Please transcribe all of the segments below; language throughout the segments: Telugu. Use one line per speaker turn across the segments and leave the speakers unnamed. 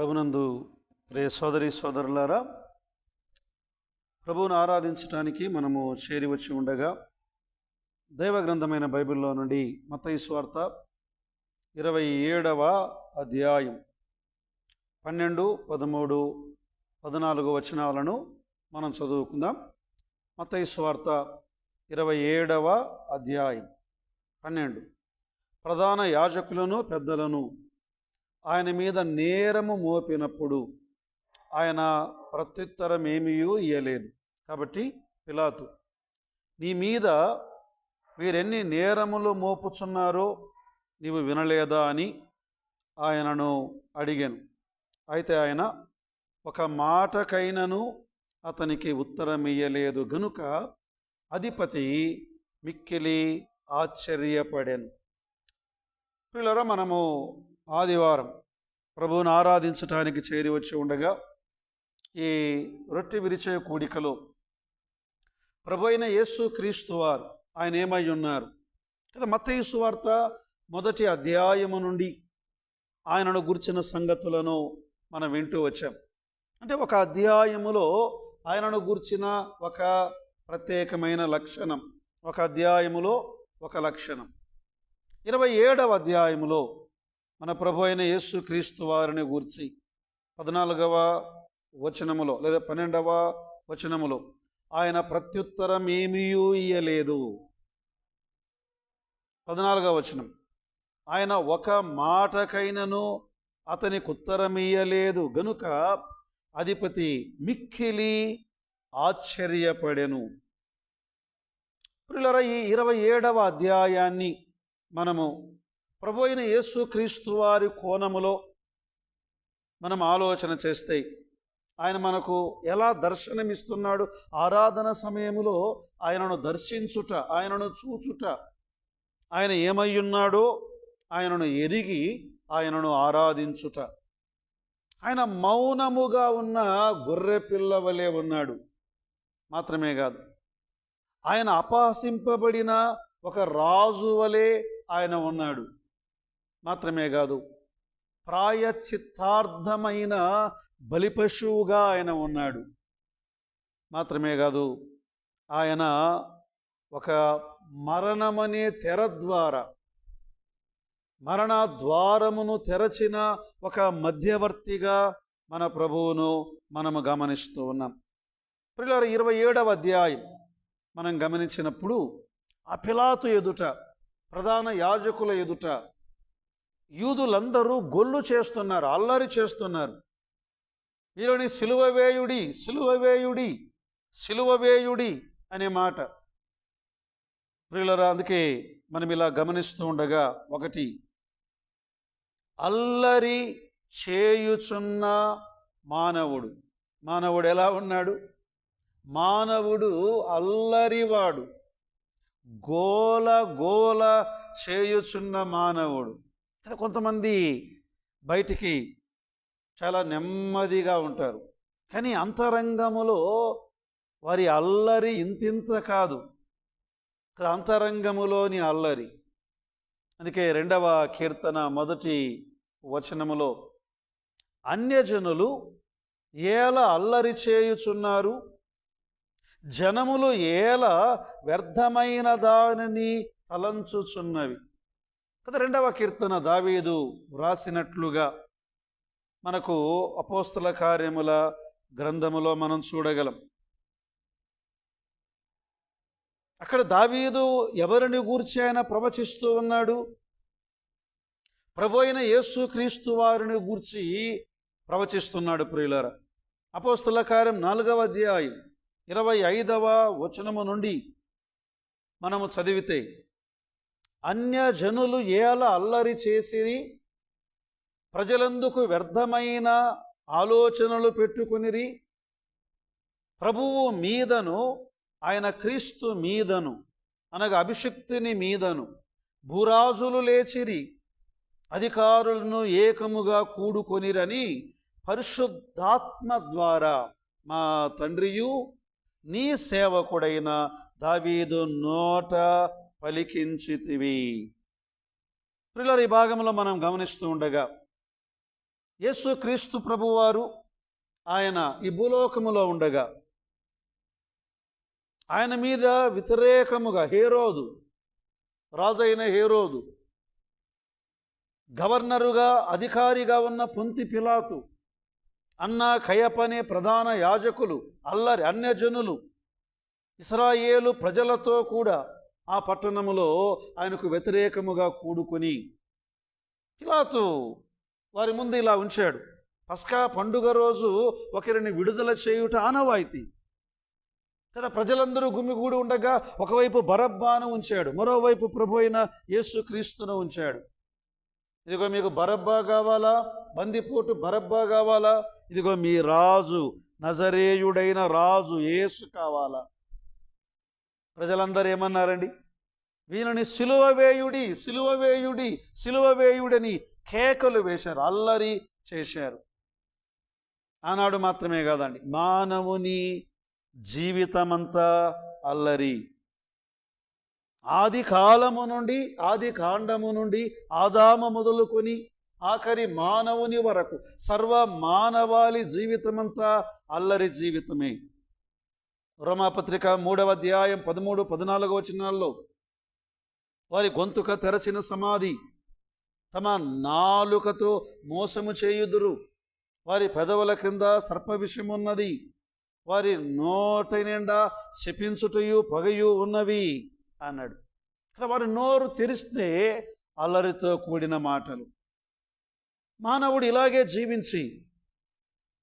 ప్రభునందు ప్రియ సోదరి సోదరులారా ప్రభువును ఆరాధించటానికి మనము చేరి వచ్చి ఉండగా దైవ గ్రంథమైన బైబిల్లో నుండి మత్తయి స్వార్త ఇరవై ఏడవ అధ్యాయం పన్నెండు పదమూడు పద్నాలుగు వచనాలను మనం చదువుకుందాం. మత్తయి స్వార్త ఇరవై ఏడవ అధ్యాయం పన్నెండు. ప్రధాన యాజకులను పెద్దలను ఆయన మీద నేరము మోపినప్పుడు ఆయన ప్రత్యుత్తరం ఏమీయూ ఇయ్యలేదు. కాబట్టి పిలాతు నీ మీద వీరెన్ని నేరములు మోపుచున్నారో నీవు వినలేదా అని ఆయనను అడిగాను. అయితే ఆయన ఒక మాటకైనను అతనికి ఉత్తరం ఇయ్యలేదు గనుక అధిపతి మిక్కిలి ఆశ్చర్యపడాను. పిల్లరా మనము ఆదివారం ప్రభువును ఆరాధించటానికి చేరి వచ్చి ఉండగా ఈ రొట్టె విరిచే కూడికలో ప్రభు అయిన యేసు క్రీస్తు వారు ఆయన ఏమై ఉన్నారు? కదా మత్తయి సువార్త మొదటి అధ్యాయము నుండి ఆయనను గుర్చిన సంగతులను మనం వింటూ వచ్చాం. అంటే ఒక అధ్యాయములో ఆయనను గుర్చిన ఒక ప్రత్యేకమైన లక్షణం ఒక అధ్యాయములో ఒక లక్షణం. ఇరవై ఏడవ అధ్యాయములో మన ప్రభు అయిన యేసు క్రీస్తు వారిని గూర్చి పద్నాలుగవ వచనములో లేదా పన్నెండవ వచనములో ఆయన ప్రత్యుత్తరం ఏమీ ఇయ్యలేదు. పద్నాలుగవ వచనం. ఆయన ఒక మాటకైనను అతనికి ఉత్తరం ఇయ్యలేదు. గనుక అధిపతి మిక్కిలి ఆశ్చర్యపడెను. ప్రియులరా ఈ ఇరవై ఏడవ అధ్యాయాన్ని మనము ప్రభు అయిన యేసు క్రీస్తు వారి కోణములో మనం ఆలోచన చేస్తే ఆయన మనకు ఎలా దర్శనమిస్తున్నాడు? ఆరాధన సమయములో ఆయనను దర్శించుట ఆయనను చూచుట. ఆయన ఏమై ఉన్నాడో ఆయనను ఎరిగి ఆయనను ఆరాధించుట. ఆయన మౌనముగా ఉన్న గొర్రె పిల్ల వలె ఉన్నాడు. మాత్రమే కాదు. ఆయన అపహసింపబడిన ఒక రాజు వలె ఆయన ఉన్నాడు. మాత్రమే కాదు ప్రాయచిత్తార్థమైన బలిపశువుగా ఆయన ఉన్నాడు. మాత్రమే కాదు ఆయన ఒక మరణమనే తెర ద్వారా మరణ ద్వారమును తెరచిన ఒక మధ్యవర్తిగా మన ప్రభువును మనము గమనిస్తూ ఉన్నాం. పిల్లల ఇరవై ఏడవ అధ్యాయం మనం గమనించినప్పుడు అఫిలాతు ఎదుట ప్రధాన యాజకుల ఎదుట యూదులందరూ గొల్లు చేస్తున్నారు అల్లరి చేస్తున్నారు. వీరిని సిలువవేయుడి వేయుడి సిలువవేయుడి వేయుడి అనే మాట. ప్రియులరా అందుకే మనం ఇలా గమనిస్తూ ఉండగా ఒకటి అల్లరి చేయుచున్న మానవుడు మానవుడు ఎలా ఉన్నాడు? మానవుడు అల్లరివాడు గోల గోల చేయుచున్న మానవుడు. కదా కొంతమంది బయటికి చాలా నెమ్మదిగా ఉంటారు. కానీ అంతరంగములో వారి అల్లరి ఇంతింత కాదు. కదా అంతరంగములోని అల్లరి. అందుకే రెండవ కీర్తన మొదటి వచనములో అన్యజనులు ఏల అల్లరి చేయుచున్నారు? జనములు ఏల వ్యర్థమైన దానిని తలంచుచున్నవి. కదా రెండవ కీర్తన దావీదు వ్రాసినట్లుగా మనకు అపోస్తల కార్యముల గ్రంథములో మనం చూడగలం. అక్కడ దావీదు ఎవరిని గూర్చి ఆయన ప్రవచిస్తూ ఉన్నాడు? ప్రభు అయిన యేసు క్రీస్తు వారిని గూర్చి ప్రవచిస్తున్నాడు ప్రియులర. అపోస్తల కార్యం నాలుగవ అధ్యాయం ఇరవై ఐదవ వచనము నుండి మనము చదివితే అన్యజనులు ఏల అల్లరి చేసిరి? ప్రజలందుకు వ్యర్థమైన ఆలోచనలు పెట్టుకునిరి? ప్రభువు మీదను ఆయన క్రీస్తు మీదను అనగా అభిషక్తిని మీదను భూరాజులు లేచిరి. అధికారులను ఏకముగా కూడుకొనిరని పరిశుద్ధాత్మ ద్వారా మా తండ్రియు నీ సేవకుడైన దావీదు నోట పలికించితివి. ప్రిల్లర్ ఈ భాగంలో మనం గమనిస్తూ ఉండగా యేసు క్రీస్తు ప్రభువారు ఆయన ఈ భూలోకములో ఉండగా ఆయన మీద వ్యతిరేకముగా హేరోదు రాజైన హేరోదు గవర్నరుగా అధికారిగా ఉన్న పొంతి పిలాతు అన్న కయపనే ప్రధాన యాజకులు అల్లరి అన్యజనులు ఇస్రాయేలు ప్రజలతో కూడా ఆ పట్టణములో ఆయనకు వ్యతిరేకముగా కూడుకొని పిలాతు వారి ముందు ఇలా ఉంచాడు. పస్కా పండుగ రోజు ఒకరిని విడుదల చేయుట ఆనవాయితీ. కదా ప్రజలందరూ గుమిగూడి ఉండగా ఒకవైపు బరబ్బాను ఉంచాడు మరోవైపు ప్రభు అయిన యేసుక్రీస్తును ఉంచాడు. ఇదిగో మీకు బరబ్బా కావాలా? బందిపోటు బరబ్బా కావాలా? ఇదిగో మీ రాజు నజరేయుడైన రాజు యేసు కావాలా? ప్రజలందరూ ఏమన్నారండి? వీళ్ళని సిలువవేయుడి వేయుడి సిలువవేయుడని వేయుడని కేకలు వేశారు అల్లరి చేశారు. ఆనాడు మాత్రమే కాదండి మానవుని జీవితమంతా అల్లరి. ఆది కాలము నుండి ఆది కాండము నుండి ఆదామ మొదలుకొని ఆఖరి మానవుని వరకు సర్వ మానవాళి జీవితమంతా అల్లరి జీవితమే. రోమాపత్రిక మూడవ అధ్యాయం పదమూడు పద్నాలుగో వచనాల్లో వారి గొంతుక తెరచిన సమాధి తమ నాలుకతో మోసము చేయుదురు. వారి పెదవుల క్రింద సర్ప విషమున్నది వారి నోట నిండా శపించుటయు పగయు ఉన్నవి అన్నాడు. కదా వారి నోరు తెరిస్తే అల్లరితో కూడిన మాటలు. మానవుడు ఇలాగే జీవించి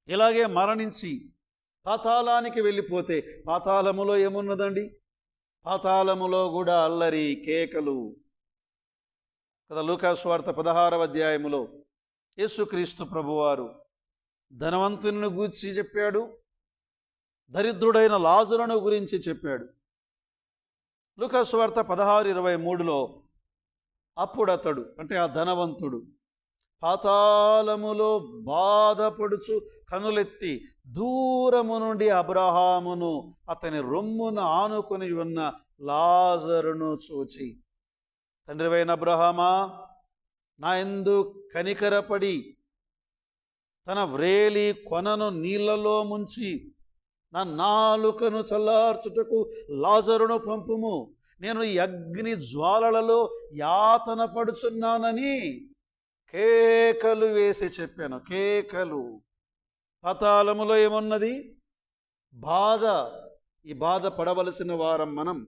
ఇలాగే మరణించి పాతాళానికి వెళ్ళిపోతే పాతాళములో ఏమున్నదండి? పాతాళములో కూడా అల్లరి కేకలు. కదా లూకాస్వార్త పదహారవ అధ్యాయములో యేసుక్రీస్తు ప్రభువారు ధనవంతుని గూర్చి చెప్పాడు దరిద్రుడైన లాజులను గురించి చెప్పాడు. లూకాస్వార్త పదహారు ఇరవై మూడులో అప్పుడు అతడు అంటే ఆ ధనవంతుడు పాతాళములో బాధపడుచు కనులెత్తి దూరము నుండి అబ్రహామును అతని రొమ్మును ఆనుకొని ఉన్న లాజరును చూచి తండ్రివైన అబ్రహామా నా ఎందు కనికరపడి తన వ్రేలి కొనను నీళ్ళలో ముంచి నా నాలుకను చల్లార్చుటకు లాజరును పంపుము. నేను ఈ అగ్ని జ్వాలలలో యాతన పడుచున్నానని కేకలు వేసి చెప్పాను కేకలు. పతాళములో ఏమున్నది? బాధ. ఈ బాధ పడవలసిన వారం మనం.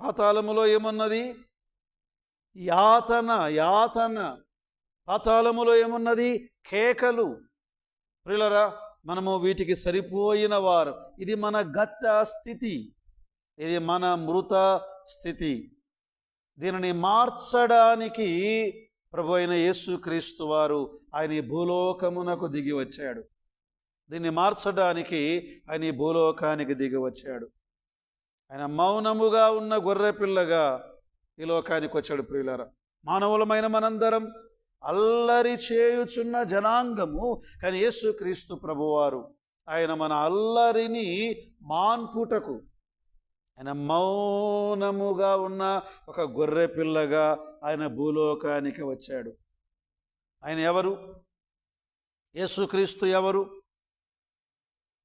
పాతాళములో ఏమున్నది? యాతన యాతన. పాతాళములో ఏమున్నది? కేకలు. ప్రిలరా మనము వీటికి సరిపోయిన వారు. ఇది మన గత స్థితి. ఇది మన మృత స్థితి. దీనిని మార్చడానికి ప్రభు అయిన యేసుక్రీస్తు వారు ఆయన ఈ భూలోకమునకు దిగి వచ్చాడు. దీన్ని మార్చడానికి ఆయన ఈ భూలోకానికి దిగి వచ్చాడు. ఆయన మౌనముగా ఉన్న గొర్రె పిల్లగా ఈ లోకానికి వచ్చాడు ప్రియులరా. మానవులమైన మనందరం అల్లరి చేయుచున్న జనాంగము కానీ యేసుక్రీస్తు ప్రభువారు. ఆయన మన అల్లరిని మాన్పుటకు ఆయన మౌనముగా ఉన్న ఒక గొర్రె పిల్లగా ఆయన భూలోకానికి వచ్చాడు. ఆయన ఎవరు? యేసుక్రీస్తు ఎవరు?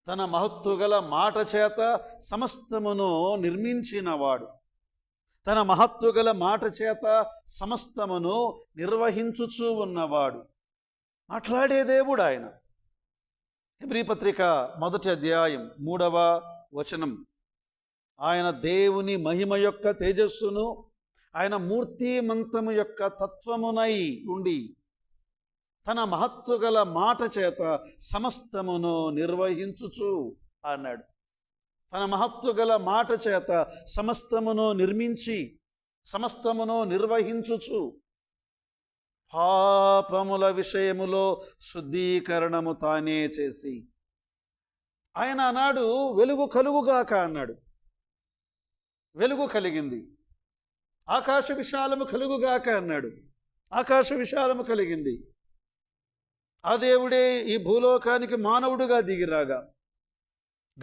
తన మహత్తుగల మాట చేత సమస్తమును నిర్మించినవాడు. తన మహత్తుగల మాట చేత సమస్తమును నిర్వహించుచూ ఉన్నవాడు. మాట్లాడే దేవుడు ఆయన. హెబ్రీ పత్రిక మొదటి అధ్యాయం మూడవ వచనం. ఆయన దేవుని మహిమ యొక్క తేజస్సును ఆయన మూర్తిమంతము యొక్క తత్వమునై ఉండి తన మహత్తుగల మాట చేత సమస్తమును నిర్వహించుచు అన్నాడు. తన మహత్తుగల మాట చేత సమస్తమును నిర్మించి సమస్తమును నిర్వహించుచు పాపముల విషయములో శుద్ధీకరణము తానే చేసి. ఆయన అన్నాడు వెలుగు కలుగుగాక అన్నాడు. వెలుగు కలిగింది. ఆకాశ విశాలము కలుగుగాక అన్నాడు. ఆకాశ విశాలము కలిగింది. ఆ దేవుడే ఈ భూలోకానికి మానవుడుగా దిగిరాగా.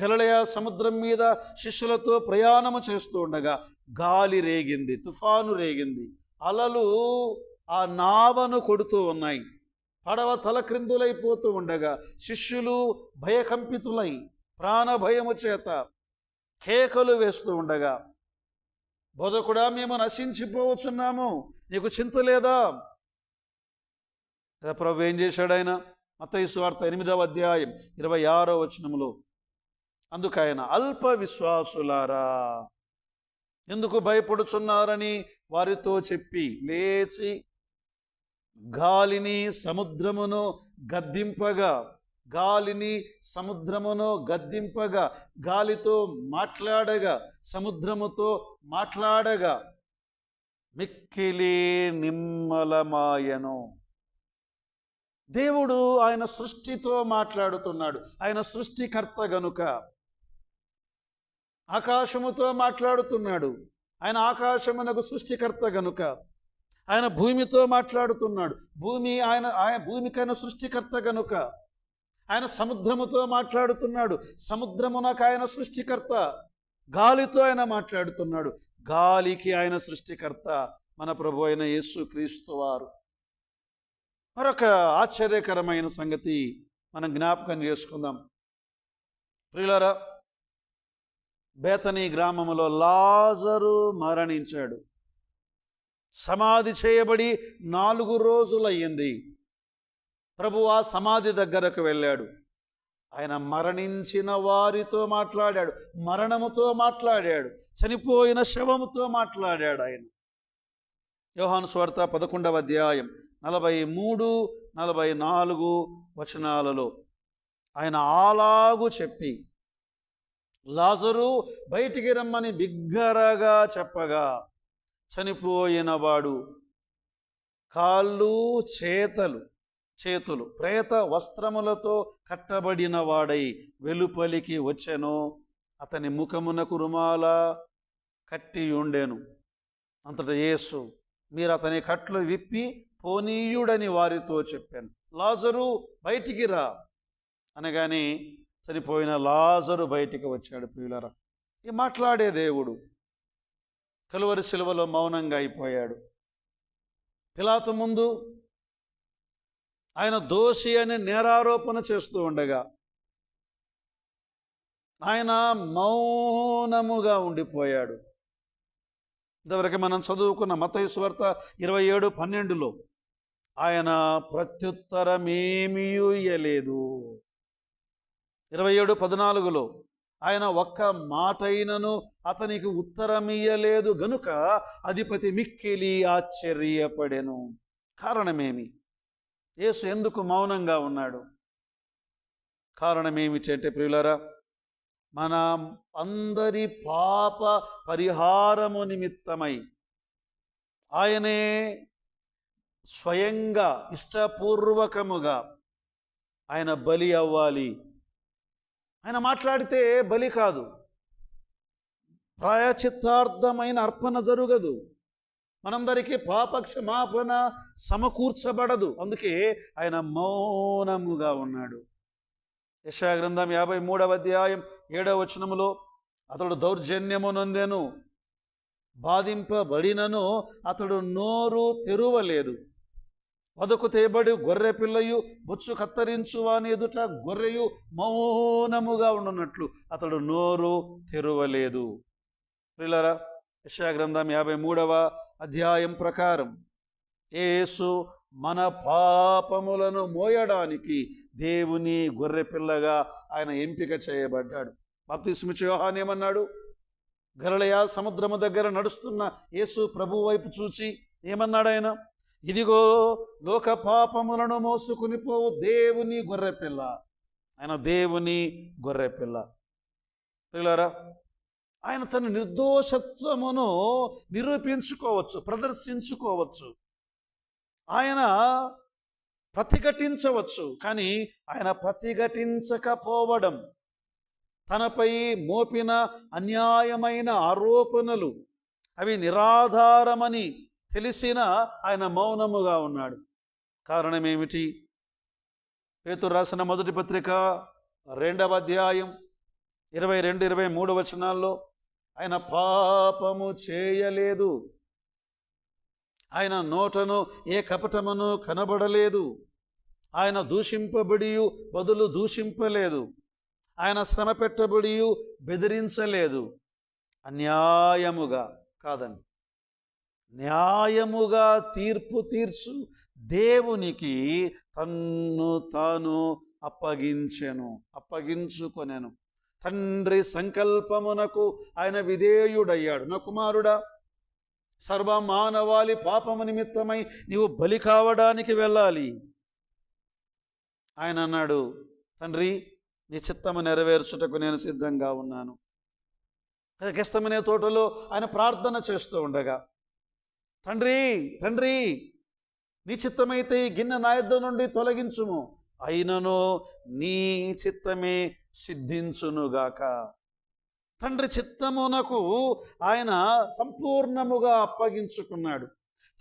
గలలయ సముద్రం మీద శిష్యులతో ప్రయాణము చేస్తూ ఉండగా గాలి రేగింది తుఫాను రేగింది. అలలు ఆ నావను కొడుతూ ఉన్నాయి. పడవ తలక్రిందులైపోతూ ఉండగా శిష్యులు భయకంపితులై ప్రాణభయము చేత కేకలు వేస్తూ ఉండగా బోధకుడా మేము నశించిపోవచ్చున్నాము. నీకు చింత లేదా? కదా ప్రభు ఏం చేశాడు ఆయన? మత్తయి సువార్త ఎనిమిదవ అధ్యాయం ఇరవై ఆరో వచనములో. అందుకు ఆయన అల్ప విశ్వాసులారా ఎందుకు భయపడుచున్నారని వారితో చెప్పి లేచి గాలిని సముద్రమును గద్దింపగా గాలిని సముద్రమును గద్దింపగా గాలితో మాట్లాడగా సముద్రముతో మాట్లాడగా మిక్కిలి నిమ్మలమాయను. దేవుడు ఆయన సృష్టితో మాట్లాడుతున్నాడు. ఆయన సృష్టికర్త గనుక ఆకాశముతో మాట్లాడుతున్నాడు. ఆయన ఆకాశమునకు సృష్టికర్త గనుక ఆయన భూమితో మాట్లాడుతున్నాడు. భూమి ఆయన ఆయన భూమికైన సృష్టికర్త గనుక ఆయన సముద్రముతో మాట్లాడుతున్నాడు. సముద్రమునకు ఆయన సృష్టికర్త. గాలితో ఆయన మాట్లాడుతున్నాడు. గాలికి ఆయన సృష్టికర్త మన ప్రభు అయిన యేసు క్రీస్తు వారు. మరొక ఆశ్చర్యకరమైన సంగతి మనం జ్ఞాపకం చేసుకుందాం. ప్రియులరా బేతనీ గ్రామములో లాజరు మరణించాడు. సమాధి చేయబడి నాలుగు రోజులయ్యింది. ప్రభు ఆ సమాధి దగ్గరకు వెళ్ళాడు. ఆయన మరణించిన వారితో మాట్లాడాడు మరణముతో మాట్లాడాడు చనిపోయిన శవముతో మాట్లాడాడు ఆయన. యోహాను స్వార్త పదకొండవ అధ్యాయం నలభై మూడు నలభై నాలుగు వచనాలలో ఆయన ఆలాగు చెప్పి లాజరు బయటికి రమ్మని బిగ్గరగా చెప్పగా చనిపోయినవాడు కాళ్ళు చేతలు చేతులు. ప్రేత వస్త్రములతో కట్టబడిన వాడై వెలుపలికి వచ్చెను. అతని ముఖమునకు రుమాల కట్టి ఉండెను అంతటా యేసు మీరు అతని కట్లు విప్పి పోనీయుడని వారితో చెప్పాను. లాజరు బయటికి రా. అనగానే చనిపోయిన లాజరు బయటికి వచ్చాడు ప్రియులరా. ఈ మాట్లాడే దేవుడు కలువరి శిలువలో మౌనంగా అయిపోయాడు. పిలాతు ముందు ఆయన దోషి అని నేరారోపణ చేస్తూ ఉండగా ఆయన మౌనముగా ఉండిపోయాడు. ఇంతవరకు మనం చదువుకున్న మతయి ఇరవై ఏడు పన్నెండులో ఆయన ప్రత్యుత్తరమేమీ ఇయ్యలేదు. ఇరవై ఏడు పద్నాలుగులో ఆయన ఒక్క మాటైనను అతనికి ఉత్తరమియ్యలేదు గనుక అధిపతి మిక్కిలి ఆశ్చర్యపడెను. కారణమేమి? యేసు ఎందుకు మౌనంగా ఉన్నాడు? కారణం ఏమిటంటే ప్రియులరా మన అందరి పాప పరిహారము నిమిత్తమై ఆయనే స్వయంగా ఇష్టపూర్వకముగా ఆయన బలి అవ్వాలి. ఆయన మాట్లాడితే బలి కాదు. ప్రాయచిత్తార్థమైన అర్పణ జరగదు. మనందరికీ పాప క్షమాపణ సమకూర్చబడదు. అందుకే ఆయన మౌనముగా ఉన్నాడు. యశాగ్రంథం యాభై మూడవ అధ్యాయం ఏడవ వచనములో అతడు దౌర్జన్యము నొందెను బాధింపబడినను అతడు నోరు తెరువలేదు. వదకు తేబడి గొర్రె పిల్లయు బొచ్చు కత్తరించువాని ఎదుట గొర్రెయు మౌనముగా ఉన్నట్లు అతడు నోరు తెరువలేదు. పిల్లరా యశాగ్రంథం యాభై మూడవ అధ్యాయం ప్రకారం యేసు మన పాపములను మోయడానికి దేవుని గొర్రెపిల్లగా ఆయన ఎంపిక చేయబడ్డాడు. బాప్తిస్మిచ్ యోహాన్ ఏమన్నాడు? గరళయ సముద్రము దగ్గర నడుస్తున్న యేసు ప్రభు వైపు చూచి ఏమన్నాడు ఆయన? ఇదిగో లోక పాపములను మోసుకుని పోవు దేవుని గొర్రెపిల్ల ఆయన దేవుని గొర్రెపిల్ల పిల్లరా ఆయన తన నిర్దోషత్వమును నిరూపించుకోవచ్చు ప్రదర్శించుకోవచ్చు. ఆయన ప్రతిఘటించవచ్చు కానీ ఆయన ప్రతిఘటించకపోవడం తనపై మోపిన అన్యాయమైన ఆరోపణలు అవి నిరాధారమని తెలిసిన ఆయన మౌనముగా ఉన్నాడు. కారణం ఏమిటి పేతురు రాసిన మొదటి పత్రిక రెండవ అధ్యాయం ఇరవై రెండు ఇరవై మూడు వచనాల్లో ఆయన పాపము చేయలేదు. ఆయన నోటను ఏ కపటమును కనబడలేదు. ఆయన దూషింపబడి బదులు దూషింపలేదు. ఆయన శ్రమ పెట్టబడి బెదిరించలేదు. అన్యాయముగా కాదండి. న్యాయముగా తీర్పు తీర్చు దేవునికి తన్ను తాను అప్పగించెను అప్పగించుకొనెను. తండ్రి సంకల్పమునకు ఆయన విధేయుడయ్యాడు. నా కుమారుడా సర్వ మానవాళి పాపము నిమిత్తమై నీవు బలి కావడానికి వెళ్ళాలి. ఆయన అన్నాడు తండ్రి నీ చిత్తము నెరవేర్చుటకు నేను సిద్ధంగా ఉన్నాను. అదే తోటలో ఆయన ప్రార్థన చేస్తూ ఉండగా తండ్రి తండ్రి నీ చిత్తమైతే ఈ గిన్నె నాయద్ద నుండి తొలగించుము. అయినను నీ చిత్తమే సిద్ధించునుగాక. తండ్రి చిత్తమునకు ఆయన సంపూర్ణముగా అప్పగించుకున్నాడు.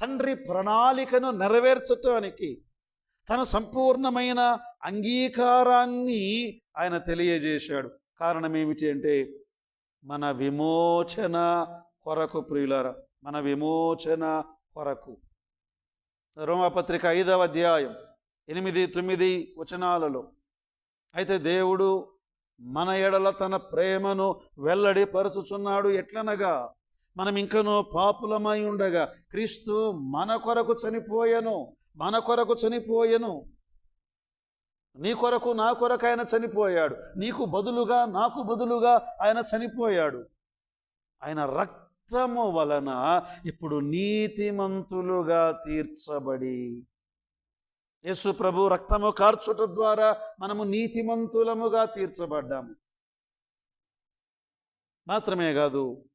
తండ్రి ప్రణాళికను నెరవేర్చటానికి తన సంపూర్ణమైన అంగీకారాన్ని ఆయన తెలియజేశాడు. కారణం ఏమిటి అంటే మన విమోచన కొరకు ప్రియులర మన విమోచన కొరకు. రోమపత్రిక ఐదవ అధ్యాయం. ఎనిమిది తొమ్మిది వచనాలలో. అయితే దేవుడు మన ఎడల తన ప్రేమను వెల్లడిపరచుచున్నాడు ఎట్లనగా? మనం ఇంకనూ పాపులమై ఉండగా. క్రీస్తు మన కొరకు చనిపోయెను మన కొరకు చనిపోయెను. నీ కొరకు నా కొరకు ఆయన చనిపోయాడు. నీకు బదులుగా నాకు బదులుగా ఆయన చనిపోయాడు. ఆయన రక్తము వలన ఇప్పుడు నీతిమంతులుగా తీర్చబడి యేసు ప్రభు రక్తము కార్చుట ద్వారా మనము నీతిమంతులముగా తీర్చబడ్డాము. మాత్రమే కాదు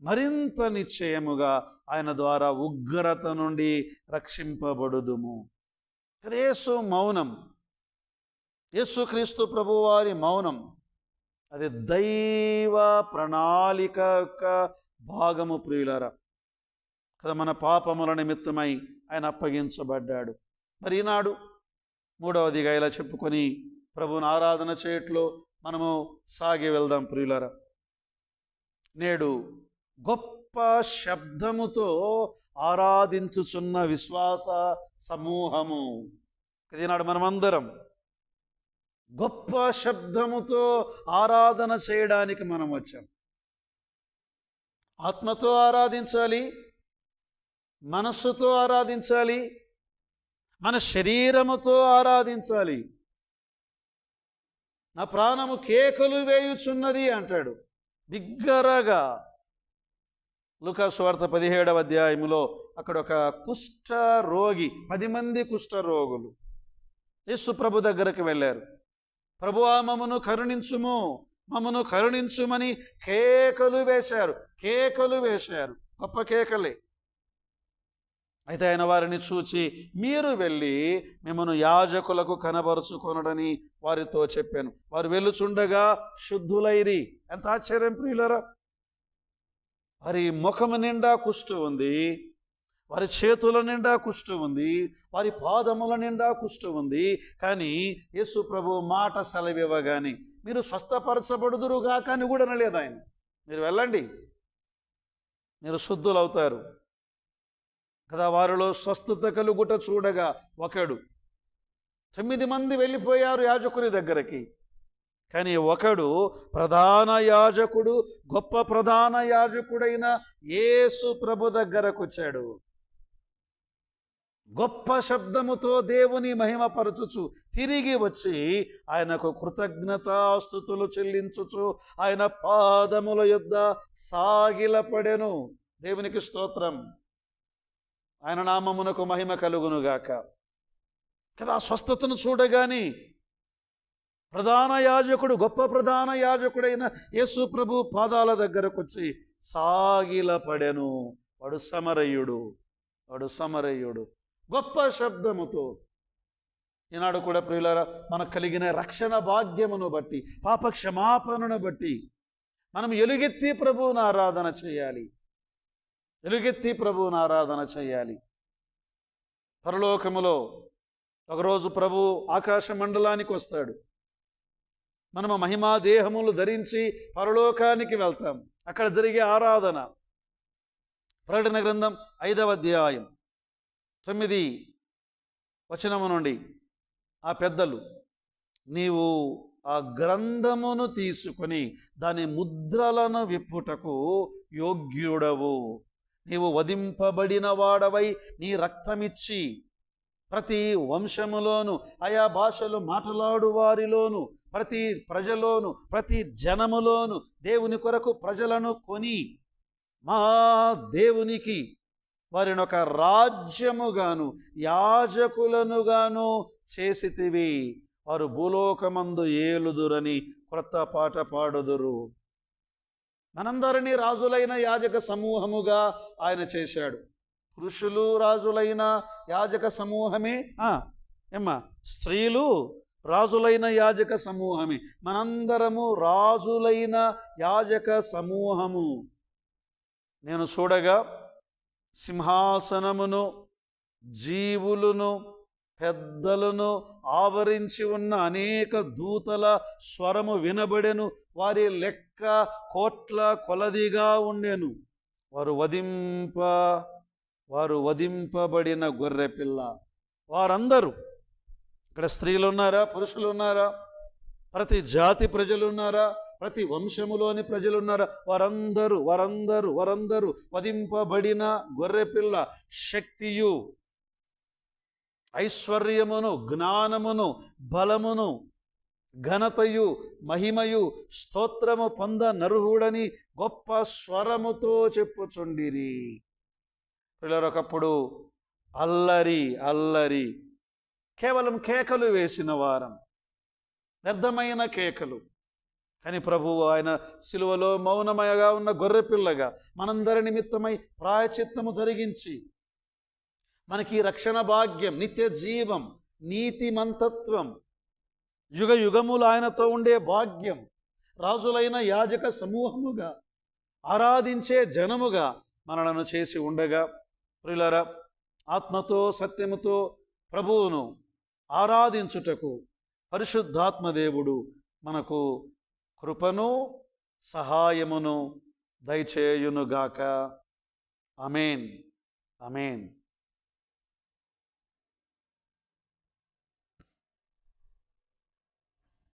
మరింత నిశ్చయముగా ఆయన ద్వారా ఉగ్రత నుండి రక్షింపబడుదుము. యేసు మౌనం యేసుక్రీస్తు ప్రభువారి మౌనం అది దైవ ప్రణాళిక యొక్క భాగము ప్రియులరా. కదా మన పాపముల నిమిత్తమై ఆయన అప్పగించబడ్డాడు. మరి ఈనాడు మూడవదిగా ఇలా చెప్పుకొని ప్రభుని ఆరాధన చేయట్లో మనము సాగి వెళ్దాం ప్రియులరా. నేడు గొప్ప శబ్దముతో ఆరాధించుచున్న విశ్వాస సమూహము. ఈనాడు మనమందరం గొప్ప శబ్దముతో ఆరాధన చేయడానికి మనం వచ్చాం. ఆత్మతో ఆరాధించాలి మనస్సుతో ఆరాధించాలి మన శరీరముతో ఆరాధించాలి. నా ప్రాణము కేకలు వేయుచున్నది అంటాడు. బిగ్గరగా. లుకాసువార్త పదిహేడవ అధ్యాయములో అక్కడ ఒక కుష్ఠ రోగి పది మంది కుష్ఠ రోగులు యేసు ప్రభు దగ్గరకు వెళ్ళారు. ప్రభువా మమ్మను కరుణించుము మమ్మను కరుణించుమని కేకలు వేశారు కేకలు వేశారు. గొప్ప కేకలే. అయితే ఆయన వారిని చూచి మీరు వెళ్ళి మిమ్మను యాజకులకు కనబరుచుకొనడని వారితో చెప్పాను. వారు వెళ్ళుచుండగా శుద్ధులైరి. ఎంత ఆశ్చర్యం ప్రియులరా! వారి ముఖం నిండా కుష్టు ఉంది వారి చేతుల నిండా కుష్టు ఉంది వారి పాదముల నిండా కుష్టు ఉంది కానీ యేసు ప్రభు మాట సెలవివ్వగాని మీరు స్వస్థపరచబడుదురుగా కానీ కూడా అనలేదు ఆయన. మీరు వెళ్ళండి. మీరు శుద్ధులవుతారు. కదా వారిలో స్వస్థత కలుగుట చూడగా ఒకడు తొమ్మిది మంది వెళ్ళిపోయారు యాజకుని దగ్గరికి. కానీ ఒకడు ప్రధాన యాజకుడు గొప్ప ప్రధాన యాజకుడైన యేసు ప్రభు దగ్గరకు వచ్చాడు గొప్ప శబ్దముతో దేవుని మహిమపరచుచు తిరిగి వచ్చి ఆయనకు కృతజ్ఞతాస్థుతులు చెల్లించుచు ఆయన పాదముల యొద్ద సాగిలపడెను. దేవునికి స్తోత్రం. ఆయన నామమునకు మహిమ కలుగునుగాక. కదా స్వస్థతను చూడగాని ప్రధాన యాజకుడు గొప్ప ప్రధాన యాజకుడైన యేసు ప్రభు పాదాల దగ్గరకు వచ్చి సాగిలపడెను. వాడు సమరయుడు వాడు సమరయుడు. గొప్ప శబ్దముతో ఈనాడు కూడా ప్రియులారా మనకు కలిగిన రక్షణ భాగ్యమును బట్టి పాప క్షమాపణను బట్టి మనం ఎలుగెత్తి ప్రభువును ఆరాధన చేయాలి. ఎలుగెత్తి ప్రభువును ఆరాధన చేయాలి. పరలోకములో ఒకరోజు ప్రభు ఆకాశ మండలానికి వస్తాడు. మనము మహిమా దేహములు ధరించి పరలోకానికి వెళ్తాం. అక్కడ జరిగే ఆరాధన. ప్రకటన గ్రంథం ఐదవ అధ్యాయం తొమ్మిది వచనము నుండి ఆ పెద్దలు నీవు ఆ గ్రంథమును తీసుకొని దాని ముద్రలను విప్పుటకు యోగ్యుడవు. నీవు వధింపబడిన వాడవై నీ రక్తమిచ్చి ప్రతి వంశములోను ఆయా భాషలు మాట్లాడు వారిలోను ప్రతి ప్రజలోను ప్రతి జనములోను దేవుని కొరకు ప్రజలను కొని మా దేవునికి వారిని ఒక రాజ్యముగాను యాజకులనుగాను చేసితివి. వారు భూలోకమందు ఏలుదురని క్రొత్త పాట పాడుదురు. మనందరినీ రాజులైన యాజక సమూహముగా ఆయన చేశాడు. పురుషులు రాజులైన యాజక సమూహమే. ఆ, ఏమ్మా స్త్రీలు రాజులైన యాజక సమూహమే. మనందరము రాజులైన యాజక సమూహము. నేను చూడగా సింహాసనమును జీవులను పెద్దలను ఆవరించి ఉన్న అనేక దూతల స్వరము వినబడెను. వారి లెక్క కోట్ల కొలదిగా ఉండెను. వారు వధింప వారు వధింపబడిన గొర్రెపిల్ల వారందరూ ఇక్కడ స్త్రీలు ఉన్నారా పురుషులు ఉన్నారా ప్రతి జాతి ప్రజలు ఉన్నారా ప్రతి వంశములోని ప్రజలు ఉన్నారా వారందరూ వారందరూ వారందరూ వధింపబడిన గొర్రెపిల్ల శక్తియు ఐశ్వర్యమును జ్ఞానమును బలమును ఘనతయు మహిమయు స్తోత్రము పొంద నరుహుడని గొప్ప స్వరముతో చెప్పుచుండిరి. పిల్లరొకప్పుడు అల్లరి అల్లరి కేవలం కేకలు వేసిన వారం వ్యర్థమైన కేకలు. కానీ ప్రభువు ఆయన సిలువలో మౌనమయగా ఉన్న గొర్రెపిల్లగా మనందరి నిమిత్తమై ప్రాయచిత్తము జరిగించి మనకి రక్షణ భాగ్యం నిత్య జీవం నీతిమంతత్వం. యుగ యుగములు ఆయనతో ఉండే భాగ్యం. రాజులైన యాజక సమూహముగా ఆరాధించే జనముగా మనలను చేసి ఉండగా ప్రిలర ఆత్మతో సత్యముతో ప్రభువును ఆరాధించుటకు పరిశుద్ధాత్మదేవుడు మనకు కృపను సహాయమును దయచేయునుగాక. అమేన్ అమేన్